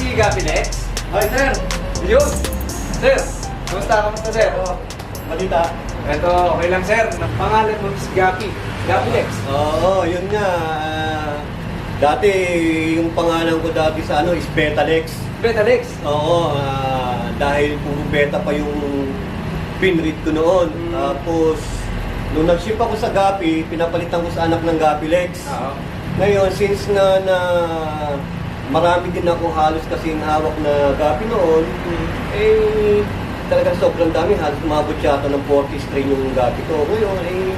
Si Gapilex? Hi, sir. Yun. Sir, kumusta? Kamusta, sir? Balita? Ito, okay lang, sir. Ang pangalan mo is Gapi. Gapilex. Oo, yun nga. ah, dati, yung pangalan ko dati sa ano is Betalex. Betalex. Oo, ah, dahil puro beta pa yung pinread ko noon. Mm. Tapos, nung nag-ship ako sa Gapi, pinapalitan ko sa anak ng Gapilex. Oo. Ngayon, since na, na marami din ako halos kasing hawak na Gapi noon, eh, talagang sobrang dami. Halos umabot yata ng 40 strain yung Gapi ko. Ngayon, eh,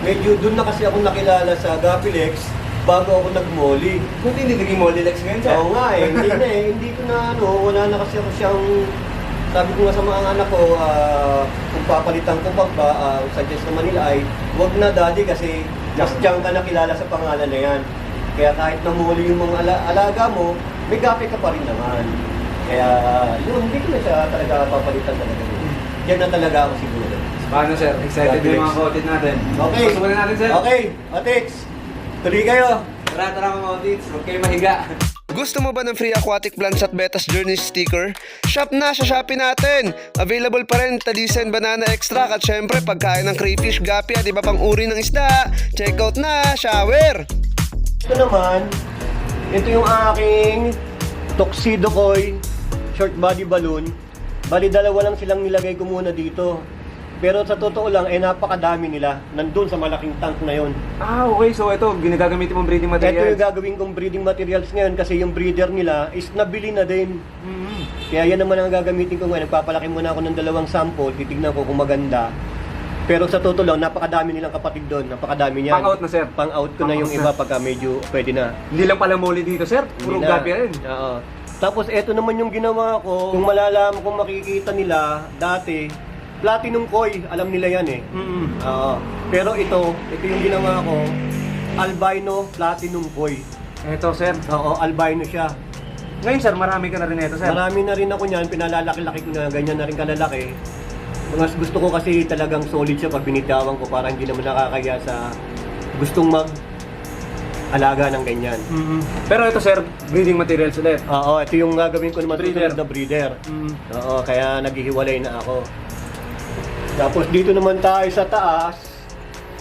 medyo doon na kasi ako nakilala sa Gapilex bago ako nag-molly. Buti hindi naging Molilex ngayon, sir. Oo nga eh, hindi na eh, hindi ko na ano, wala na kasi ako siyang, sabi ko nga sa mga anak ko, ah, kung papalitan ko pa ba, ah, suggest naman nila ay, wag na daddy kasi mas dyan ka nakilala sa pangalan na yan. Kaya kahit namuli yung mga ala- alaga mo, may gapi ka pa rin naman. Kaya yun, hindi ko na siya talaga papalitan talaga. Yan na talaga ako siguro. Paano, sir? Excited Gapilex. yung mga kaotit natin. Okay. Pasubukan natin, sir. Okay, Otix, tuloy kayo. Tara, tara mga kaotits. Huwag kayo mahiga. Gusto mo ba ng free aquatic plants at Betas Journey sticker? Shop na sa Shopee natin! Available pa rin Tadisen Banana Extract at syempre pagkain ng crayfish, gapi at iba pang uri ng isda. Check out na! Shower! Ito naman, ito yung aking Tuxedo Koi short body balloon. Bali dalawa lang silang nilagay ko muna dito. Pero sa totoo lang, eh napakadami nila. Nandun sa malaking tank na yon. Ah, okay. So, ito, ginagagamitin mong breeding Ito material. yung gagawin kong breeding materials ngayon kasi yung breeder nila is nabili na din. Mhm. Kaya yan naman ang gagamitin ko ngayon. Nagpapalaki muna ako ng dalawang sample, titignan ko kung maganda. Pero sa totoo lang, napakadami nilang kapatid doon. Napakadami niyan. Pang-out na, sir. Pang-out ko na yung Pang-out iba na. pagka medyo pwede na. Hindi lang pala moli dito, sir. Puro Hindi na. gabi rin. Oo. Tapos eto naman yung ginawa ko. Kung malalaman kung makikita nila dati, platinum koi, alam nila yan eh. Mhm. Oo. Pero ito, ito yung ginawa ko, albino platinum koi. Ito, sir. Oo, albino siya. Ngayon, sir, marami ka na rin ito, sir. Marami na rin ako niyan, pinalalaki-laki ko na, ganyan na rin kalalaki. Mas gusto ko kasi talagang solid siya pag binitawan ko para hindi naman nakakaya sa gustong mag alaga ng ganyan. Mhm. Pero ito, sir, breeding materials ulit. Oo, ito yung gagawin ko naman Breeder. na breeder. Mhm. Oo, kaya naghihiwalay na ako. Tapos dito naman tayo sa taas.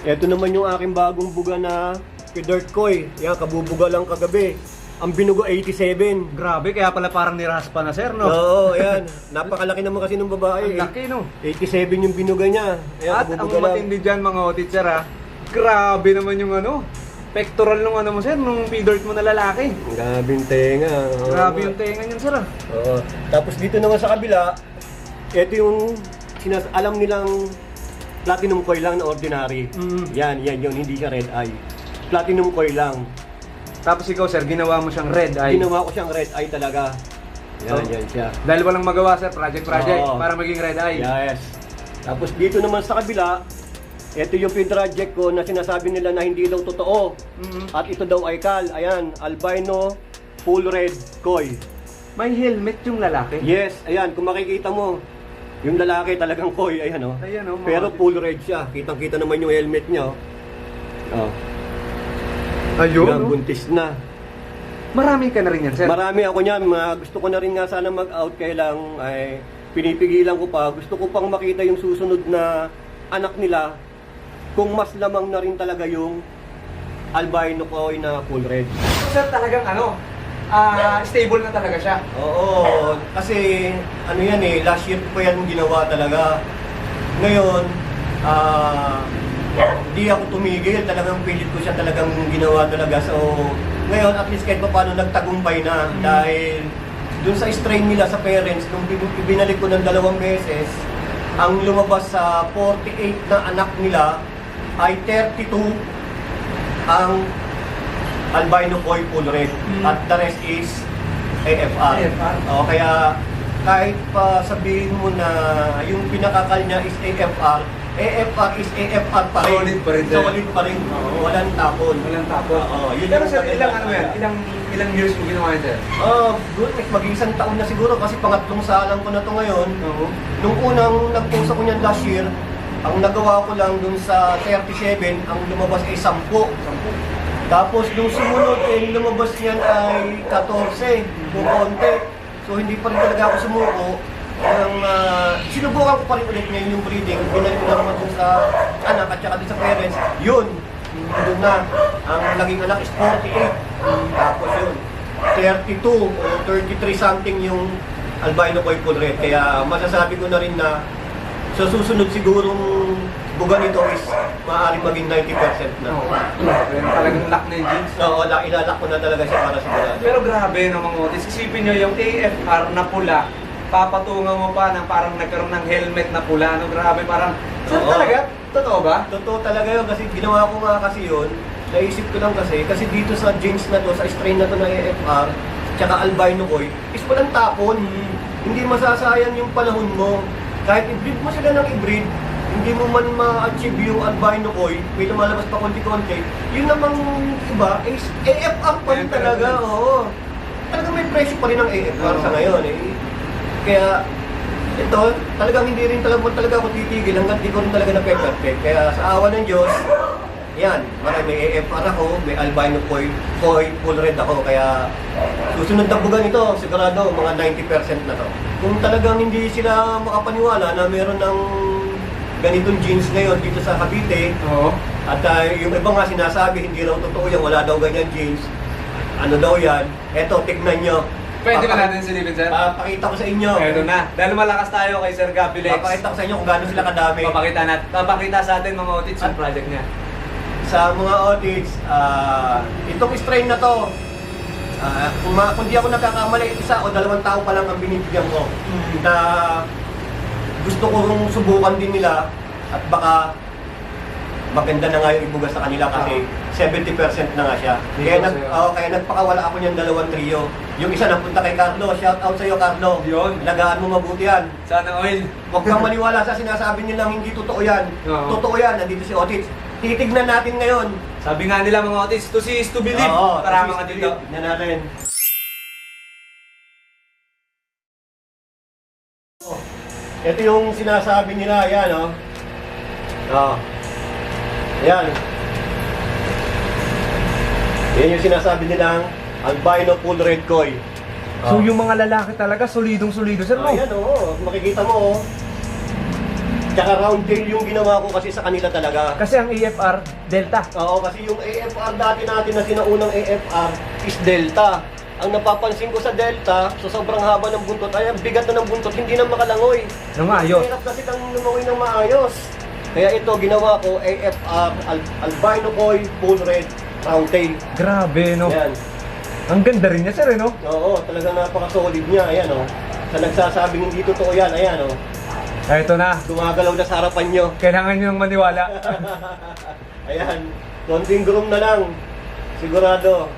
Ito naman yung aking bagong buga na Dirt Koi. Yan, kabubuga lang kagabi. Ang binugo 87. Grabe, kaya pala parang niraspa na, sir, no? Oo, yan. Napakalaki naman kasi ng babae. Ang laki, no? 87 yung binuga niya. Ayan, At ang kabubuga lang. matindi dyan, mga sir, ha? Grabe naman yung ano, pectoral nung ano mo, sir, nung p-dirt mo na lalaki. Grabe yung tenga. Oo. Grabe yung tenga niyan, sir, ah. Oo. Tapos dito naman sa kabila, ito yung sinas alam nilang platinum coil lang na ordinary. Mm. Yan, yan yun, hindi siya red eye. Platinum coil lang. Tapos ikaw, sir, ginawa mo siyang red eye. Ginawa ko siyang red eye talaga. Yan, So, yan siya. Dahil walang magawa, sir, project-project, Oo. para maging red eye. Yes. Tapos dito naman sa kabila, ito yung project ko na sinasabi nila na hindi daw totoo. Mhm. At ito daw ay kal. Ayan, albino full red koi. May helmet yung lalaki. Yes, ayan, kung makikita mo, yung lalaki talagang koi, ayan oh. Ayan, oh, mga- Pero full red siya. Kitang-kita naman yung helmet niya oh. Oh, Ayun, no? buntis na. Marami ka na rin yan, sir. Marami ako niyan, mga gusto ko na rin nga sana mag-out kaya lang ay pinipigilan ko pa. Gusto ko pang makita yung susunod na anak nila kung mas lamang na rin talaga yung albino koi na full red. So, sir, talagang ano, ah, stable na talaga siya. Oo, kasi ano yan eh, last year ko yan ginawa talaga. Ngayon, ah, di ako tumigil, talagang pilit ko siya talagang ginawa talaga. So, ngayon at least kahit pa paano nagtagumpay na dahil dun sa strain nila sa parents, nung bin- binalik ko ng dalawang beses, ang lumabas sa 48 na anak nila ay 32 ang albino koi full red Mm. at the rest is AFR. AFR. O kaya kahit pa sabihin mo na yung pinakakal niya is AFR, AFR is AFR pa rin. Solid pa rin. Solid pa rin. Walang tapon. Walang tapon. Oo, yun Pero yung sir, ilang ano yan? Ilang, ilang years mo ginawa yan, sir? Ah, good. Maging isang taon na siguro kasi pangatlong salang ko na to ngayon. Oo. Nung unang nag-post ako niyan last year, ang nagawa ko lang dun sa 37, ang lumabas ay 10. Sampu. Tapos nung sumunod, eh, lumabas niyan ay 14, kung konti. So hindi pa rin talaga ako sumuko. Ang, ah, sinubukan ko pa rin ulit ngayon yung breeding. Binalik ko na naman dun sa anak at saka dun sa parents. Yun, doon na. Ang naging anak is 48. Tapos yun, 32 o 33 something yung albino koi red. Kaya masasabi ko na rin na sa susunod sigurong buga nito is maaaring maging 90% na. Oo. Talagang lock na yung jeans. Oo, la- ilalak ko na talaga siya para sigurado. Pero grabe no mga otis. Isipin nyo yung AFR na pula, papatungan mo pa ng parang nagkaroon ng helmet na pula. No, grabe, parang, sir Oo. talaga? Totoo ba? Totoo talaga yun kasi ginawa ko nga kasi yun. Naisip ko lang kasi, kasi dito sa jeans na to, sa strain na to na AFR, tsaka albino koi, is walang tapon. Hindi masasayang yung panahon mo. Kahit i-breed mo sila ng i-breed, hindi mo man ma-achieve yung albino koi, may lumalabas pa konti-konti, yun namang iba is AFR pa rin talaga, oo. Talaga may presyo pa rin ang AFR sa ngayon eh. Kaya ito, talagang hindi rin talaga, talaga ako titigil hanggang di ko rin talaga na-perfect. Kaya sa awa ng Diyos, yan, marami may AFR ako, may albino koi, koi, full red ako. Kaya susunod na bugan ito, sigurado mga 90% na to. Kung talagang hindi sila makapaniwala na meron ng ganitong jeans ngayon dito sa Cavite, Oo. at ah, yung iba nga sinasabi, hindi raw totoo yan, wala daw ganyan jeans. Ano daw yan? Eto, tignan nyo. Pwede ba natin silipin, sir? Papakita ko sa inyo. Eto na. Dahil malakas tayo kay Sir Gabi Lex. Papakita ko sa inyo kung gaano sila kadami. Papakita nat papakita sa atin mga otits yung project niya. Sa mga audits, ah, itong strain na to, ah, kung, ma- kung di ako nagkakamali, isa o dalawang tao pa lang ang binibigyan ko na gusto kong subukan din nila at baka maganda na nga yung ibuga sa kanila kasi 70% na nga siya. Kaya, nag, sa'yo. oh, kaya nagpakawala ako niyang dalawang trio. Yung isa napunta kay Carlo, shout out sa iyo Carlo. Yun. Lagaan mo mabuti yan. Sana oil. Huwag kang maniwala sa sinasabi nilang hindi totoo yan. Oo. Totoo yan, nandito si Otis. Titignan natin ngayon. Sabi nga nila mga otits, to see is to believe. Oo, Para mga dito. Tignan natin. Ito yung sinasabi nila, yan oh. Oh. Yan. Yan yung sinasabi nilang albino full red koi. So yung mga lalaki talaga, solidong solido sir, Oh, yan oh, makikita mo oh. Tsaka round tail yung ginawa ko kasi sa kanila talaga. Kasi ang AFR, Delta. Oo, kasi yung AFR dati natin na sinaunang AFR is Delta. Ang napapansin ko sa Delta, sa sobrang haba ng buntot, ay ang bigat na ng buntot, hindi na makalangoy. Nung ayos. Hirap kasi kang lumangoy ng maayos. Kaya ito, ginawa ko, AFR, al- albino koi, full red, round tail. Grabe, no? Yan. Ang ganda rin niya, sir, eh, no? Oo, talagang napaka-solid niya. Ayan, oh. Sa nagsasabing hindi totoo yan, ayan, oh. Ah, Ito na. Gumagalaw na sa harapan nyo. Kailangan nyo nang maniwala. Ayan, konting groom na lang. Sigurado.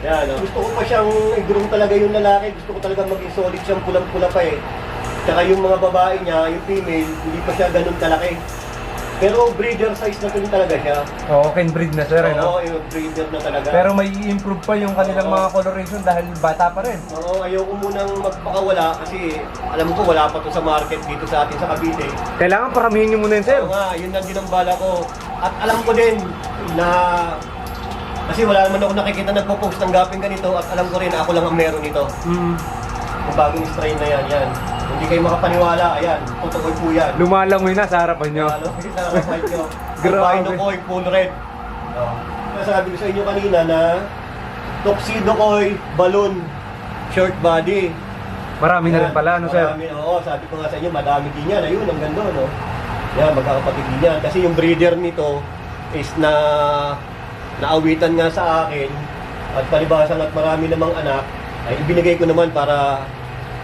Yan, oh. Gusto ko pa siyang i-groom talaga yung lalaki. Gusto ko talaga maging solid siyang pulang-pula pa eh. Tsaka yung mga babae niya, yung female, hindi pa siya ganun kalaki. Pero breeder size na rin talaga siya. Oo, can breed na, sir, eh, no? Oo, yung breeder na talaga. Pero may improve pa yung kanilang Oo. mga coloration dahil bata pa rin. Oo, ayoko munang magpakawala kasi alam ko wala pa to sa market dito sa atin sa Cavite. Kailangan paramihin nyo muna yun, sir. Oo nga, yun ang din ang bala ko. At alam ko din na kasi wala naman ako nakikita nagpo-post ng gaping ganito at alam ko rin na ako lang ang meron nito. Mm. Yung bagong strain na yan, yan. Hindi kayo makapaniwala, ayan, totoo po yan. Lumalangoy na sa harapan nyo. Lalo, sa harapan nyo. Grabe. Albino koi, full red. Oh. Kaya sabi ko sa inyo kanina na tuxedo koi, balloon, short body. Marami na rin pala, no, sir? Marami, oo, sabi ko nga sa inyo, madami din yan. Ayun, ang ganda, no? Yan, magkakapatid din yan. Kasi yung breeder nito is na naawitan nga sa akin at palibasan at marami namang anak, ay ibinigay ko naman para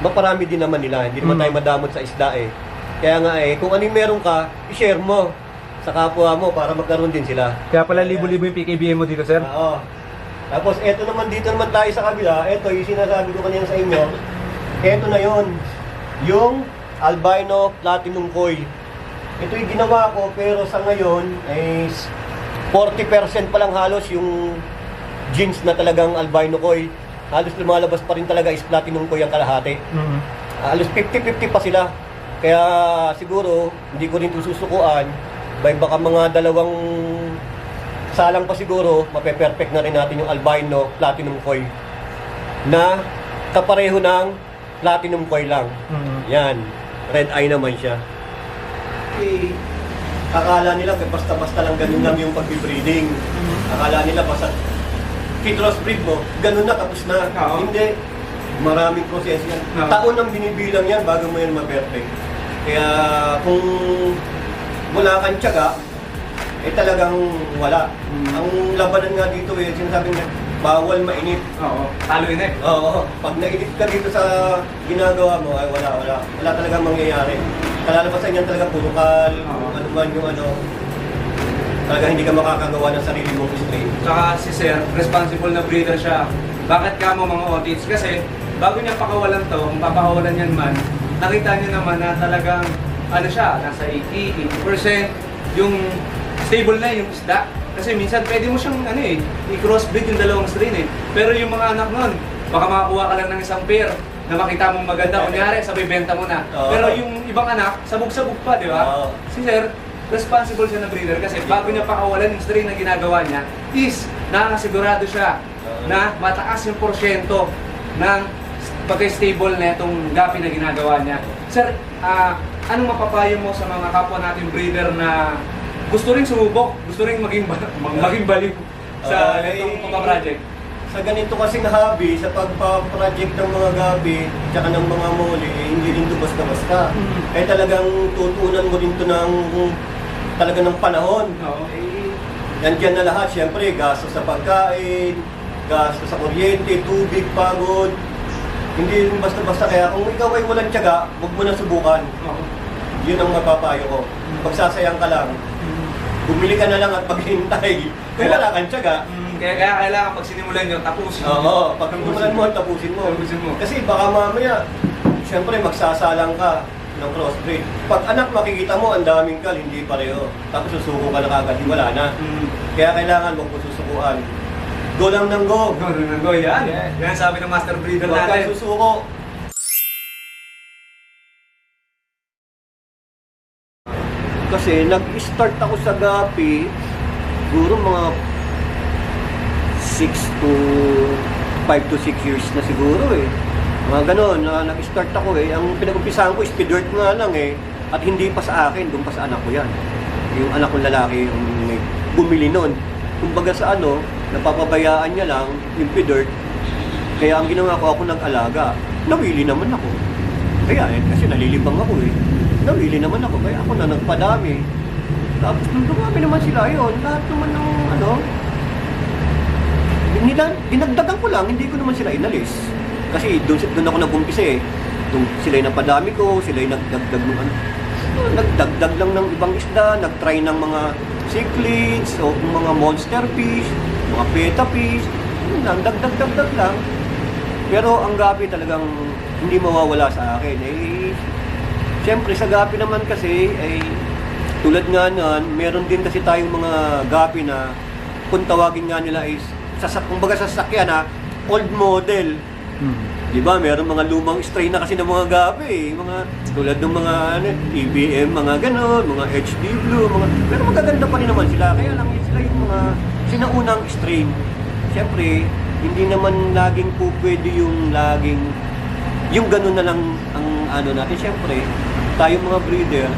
maparami din naman nila. Hindi naman Mm. tayo madamot sa isda eh. Kaya nga eh, kung ano yung meron ka, i-share mo sa kapwa mo para magkaroon din sila. Kaya pala libo-libo yung PKBM mo dito, sir. Oo. Tapos eto naman dito naman tayo sa kabila, eto yung sinasabi ko kanina sa inyo. Eto na yon, yung albino platinum koi. Ito yung ginawa ko pero sa ngayon is 40% pa lang halos yung jeans na talagang albino koi. Halos lumalabas pa rin talaga is platinum koi ang kalahati. Mm. Halos 50-50 pa sila. Kaya siguro, hindi ko rin ito susukuan. By baka mga dalawang salang pa siguro, mape-perfect na rin natin yung albino platinum koi na kapareho ng platinum koi lang. Yan, red eye naman siya. Eh, akala nila basta-basta lang ganun lang yung pag-breeding. Akala nila basta kit-cross breed mo, ganun na tapos na. Oo. Hindi. Maraming proseso yan. Oo. Taon ang binibilang yan bago mo yan ma-perfect. Kaya kung wala kang tiyaga, eh talagang wala. Mm. Ang labanan nga dito eh, sinasabi nga, bawal mainit. Oo. Talo yun eh. Oo, pag nainit ka dito sa ginagawa mo, ay wala, wala. Wala talagang mangyayari. Kalalabasan yan talaga puro kal, Oo. ano man yung ano. Talaga hindi ka makakagawa ng sarili mong strain. Tsaka si Sir, responsible na breeder siya. Bakit ka mo mga audits? Kasi bago niya pakawalan to, kung papakawalan yan man, nakita niyo naman na talagang ano siya, nasa 80, 80% yung stable na yung isda. Kasi minsan pwede mo siyang ano eh, i-crossbreed yung dalawang strain eh. Pero yung mga anak nun, baka makakuha ka lang ng isang pair na makita mong maganda. Kunyari, sabay benta mo na. Oo. Pero yung ibang anak, sabog-sabog pa, di ba? Oo. Si Sir, responsible siya na breeder kasi bago niya pakawalan yung strain na ginagawa niya, is nakakasigurado siya na mataas yung porsyento ng pagka-stable na itong gapi na ginagawa niya. Sir, ah, anong mapapayo mo sa mga kapwa natin breeder na gusto rin sumubok, gusto rin maging, ba- mag- maging baliw sa Ah, itong eh, pagpa-project? Sa ganito kasing hobby, sa pagpa-project ng mga gabi, tsaka ng mga muli, eh, hindi rin ito basta-basta. Mhm. Eh talagang tutunan mo rin ito ng talaga ng panahon. Oo. Nandyan na lahat, siyempre, gasto sa pagkain, gasto sa kuryente, tubig, pagod. Hindi rin basta-basta. Kaya kung ikaw ay walang tiyaga, huwag mo na subukan. Oo. Yun ang mapapayo ko. Pagsasayang ka lang, bumili ka na lang at maghintay. Kung wala kang tiyaga, Mm, kaya, kaya kailangan pag sinimulan nyo, tapusin nyo. Oo, pag tumulan mo, tapusin mo. Tapusin mo. Kasi baka mamaya, siyempre magsasalang ka ng crossbreed. Pag anak makikita mo, ang daming kal, hindi pareho. Tapos susuko ka na kagad, wala na. Mm. Kaya kailangan mo susukuan. Go lang ng go. Go, go, go, yan. Yan sabi ng master breeder Huwag natin. susuko. Kasi nag-start ako sa Gapi, siguro mga 6 to 5 to 6 years na siguro eh. Mga ganon, na nag-start ako eh. Ang pinag-umpisahan ko, speed dirt nga lang eh. At hindi pa sa akin, doon pa sa anak ko yan. Yung anak kong lalaki yung bumili nun. Kumbaga sa ano, napapabayaan niya lang yung dirt. Kaya ang ginawa ko, ako nag-alaga. Nawili naman ako. Kaya eh, kasi nalilibang ako eh. Nawili naman ako, kaya ako na nagpadami. Tapos nung dumami naman sila yun, lahat naman ng ano, nila, dinagdagan ko lang, hindi ko naman sila inalis. Kasi doon, doon ako nag-umpisa eh. Doon sila yung napadami ko, sila yung nagdagdag ng ano. Oh, Nagdagdag lang ng ibang isda, nagtry ng mga cichlids, o mga monster fish, mga beta fish. Yun lang, dagdag-dagdag lang. Pero ang gabi talagang hindi mawawala sa akin. Eh, Siyempre sa gapi naman kasi ay tulad nga nun, meron din kasi tayong mga gapi na kung tawagin nga nila is sasak kumbaga sasakyan ha, old model. Di ba? Meron mga lumang strain na kasi ng mga gapi eh. Mga tulad ng mga ano, EBM, mga ganon, mga HD Blue, mga pero magaganda pa rin naman sila. Kaya lang sila yung mga sinaunang strain. Siyempre, hindi naman laging po pwede yung laging yung ganun na lang ang ano natin. Siyempre, tayong mga breeder,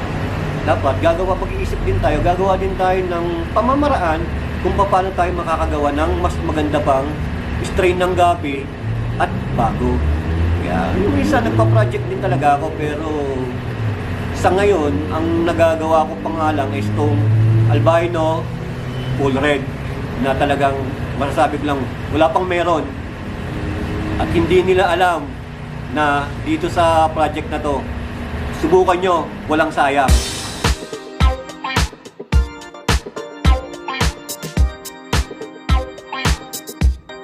dapat gagawa, pag-iisip din tayo, gagawa din tayo ng pamamaraan kung paano tayo makakagawa ng mas maganda pang strain ng gabi bago. Kaya yung isa nagpa-project din talaga ako pero sa ngayon, ang nagagawa ko pangalang is itong albino full red na talagang masasabi ko lang wala pang meron at hindi nila alam na dito sa project na to subukan nyo, walang sayang.